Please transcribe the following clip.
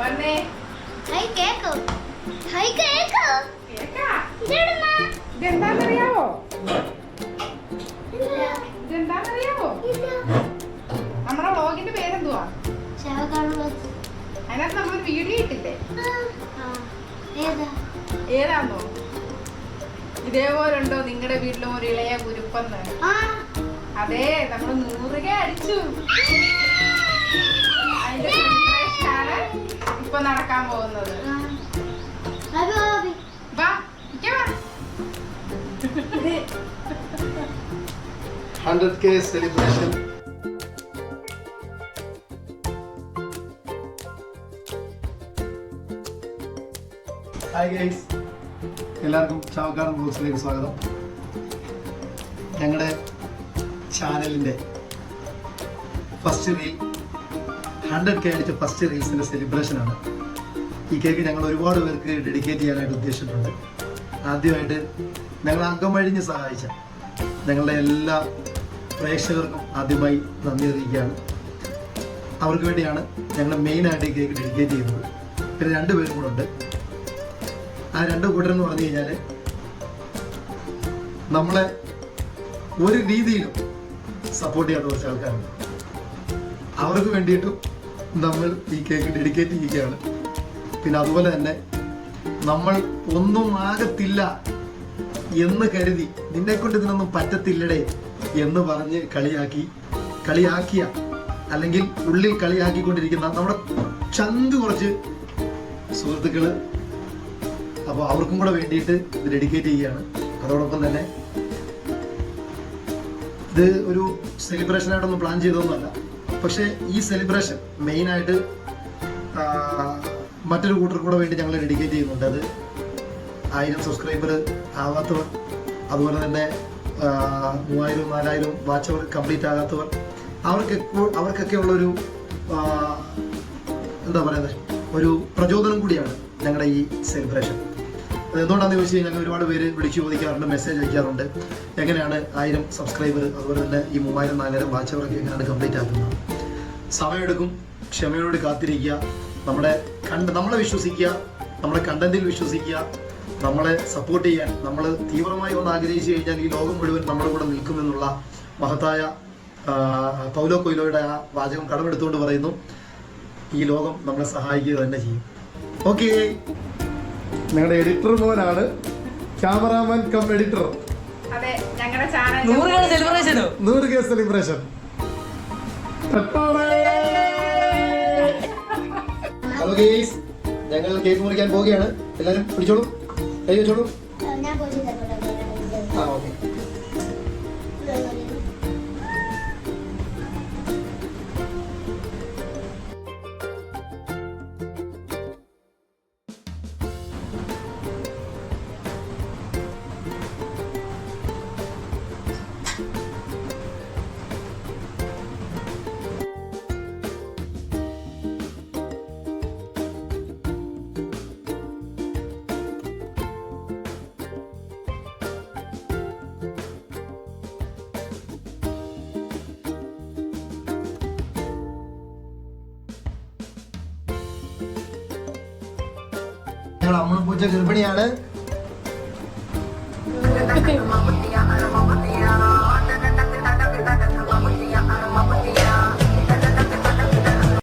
വന്നേ. Hi cake. Hi cake. ഇതെന്താണെന്നറിയാവോ ഇതെന്താണെന്നറിയാവോ. നമ്മുടെ വ്ളോഗിന്റെ പേരെന്തുവാ. അതിനകത്ത് നമ്മളൊരു വീഡിയോ ഇട്ടില്ലേ? ആ. ഇതേപോലെ ഉണ്ടോ ഏതാന്നോ? നിങ്ങളുടെ വീട്ടിലും ഒരു ഇളയ കുരുപ്പെന്ന്. അതെ നമ്മൾ നൂറുക അടിച്ചു. അതിന്റെ celebration ആണ് ഇപ്പൊ നടക്കാൻ പോകുന്നത്. Hundred K celebration hi guys എല്ലാവർക്കും ചാവക്കാടൻ ബ്ലോഗ്സിലേക്ക് സ്വാഗതം. ഞങ്ങളുടെ ചാനലിന്റെ ഫസ്റ്റ് റീൽ ഹൺഡ്രഡ് കെ അടിച്ച ഫസ്റ്റ് റീൽസിന്റെ സെലിബ്രേഷനാണ് ഈ കേക്ക് ഞങ്ങൾ ഒരുപാട് പേർക്ക് ഡെഡിക്കേറ്റ് ചെയ്യാനായിട്ട് ഉദ്ദേശിച്ചിട്ടുണ്ട്. ആദ്യമായിട്ട് ഞങ്ങൾ അംഗമഴിഞ്ഞ് സഹായിച്ച ഞങ്ങളുടെ എല്ലാ പ്രേക്ഷകർക്കും ആദ്യമായി നന്ദി അറിയിക്കുകയാണ്. അവർക്ക് വേണ്ടിയാണ് ഞങ്ങൾ മെയിനായിട്ട് ഈ കേക്ക് ഡെഡിക്കേറ്റ് ചെയ്യുന്നത്. പിന്നെ രണ്ട് പേരും കൂടെ ഉണ്ട്. ആ രണ്ട് കൂട്ടരെന്ന് പറഞ്ഞു കഴിഞ്ഞാൽ നമ്മളെ ഒരു രീതിയിലും സപ്പോർട്ട് ചെയ്യാത്ത കുറച്ച് ആൾക്കാരുണ്ട്. അവർക്ക് വേണ്ടിയിട്ടും നമ്മൾ ഈ കേക്ക് ഡെഡിക്കേറ്റ് ചെയ്യുകയാണ്. പിന്നെ അതുപോലെ തന്നെ നമ്മൾ ഒന്നും ആകത്തില്ല എന്ന് കരുതി നിന്നെ കൊണ്ട് ഇതിനൊന്നും പറ്റത്തില്ലടേ എന്ന് പറഞ്ഞ് കളിയാക്കി കളിയാക്കിയ അല്ലെങ്കിൽ ഉള്ളിൽ കളിയാക്കിക്കൊണ്ടിരിക്കുന്ന നമ്മുടെ ചന്ത് കുറച്ച് സുഹൃത്തുക്കൾ അപ്പോൾ അവർക്കും കൂടെ വേണ്ടിയിട്ട് ഇത് ഡെഡിക്കേറ്റ് ചെയ്യുകയാണ്. അതോടൊപ്പം തന്നെ ഇത് ഒരു സെലിബ്രേഷൻ ആയിട്ടൊന്നും പ്ലാൻ ചെയ്തതൊന്നുമല്ല. പക്ഷേ ഈ സെലിബ്രേഷൻ മെയിനായിട്ട് മറ്റൊരു കൂട്ടർ കൂടെ വേണ്ടി ഞങ്ങൾ ഡെഡിക്കേറ്റ് ചെയ്യുന്നുണ്ട്. അത് ആയിരം സബ്സ്ക്രൈബർ ആവാത്തവർ അതുപോലെ തന്നെ മൂവായിരവും നാലായിരവും വാച്ച് കംപ്ലീറ്റ് ആകാത്തവർ അവർക്ക് അവർക്കൊക്കെ ഉള്ളൊരു എന്താ പറയുന്നത് ഒരു പ്രചോദനം കൂടിയാണ് ഞങ്ങളുടെ ഈ സെലിബ്രേഷൻ എന്തുകൊണ്ടാണെന്ന് ചോദിച്ചു കഴിഞ്ഞാൽ ഒരുപാട് പേര് വിളിച്ചു ചോദിക്കാറുണ്ട് മെസ്സേജ് അയക്കാറുണ്ട്. എങ്ങനെയാണ് ആയിരം സബ്സ്ക്രൈബർ അതുപോലെ തന്നെ ഈ മൂവായിരം നാലായിരം വാച്ച് അവർക്ക് എങ്ങനെയാണ് കംപ്ലീറ്റ് ആക്കുന്നത്? സമയമെടുക്കും ക്ഷമയോട് കാത്തിരിക്കുക നമ്മുടെ കണ്ട് നമ്മളെ വിശ്വസിക്കുക നമ്മുടെ കണ്ടന്റിൽ വിശ്വസിക്കുക നമ്മളെ സപ്പോർട്ട് ചെയ്യാൻ നമ്മൾ തീവ്രമായി ഒന്ന് ആഗ്രഹിച്ചു കഴിഞ്ഞാൽ ഈ ലോകം മുഴുവൻ നമ്മുടെ കൂടെ നിൽക്കുമെന്നുള്ള മഹത്തായ പൗലോ കൊയിലോയുടെ ആ വാചകം കടമെടുത്തുകൊണ്ട് പറയുന്നു. ഈ ലോകം നമ്മളെ സഹായിക്കുക തന്നെ ചെയ്യും. ഓക്കെ ഞങ്ങളുടെ എഡിറ്റർ മോനാണ് ക്യാമറാമാൻ കം എഡിറ്റർ അതെ ഞങ്ങളുടെ ചാനൽ നൂറ് കെ സെലിബ്രേഷൻ ഹലോ ഗേസ് ഞങ്ങൾ കേക്ക് മുറിക്കാൻ പോവുകയാണ്. എല്ലാവരും പിടിച്ചോളൂ. കൈ വെച്ചോളൂ. ആ ഓക്കെ ഞങ്ങൾ അമ്മ പൂച്ച ഗർഭിണിയാണ്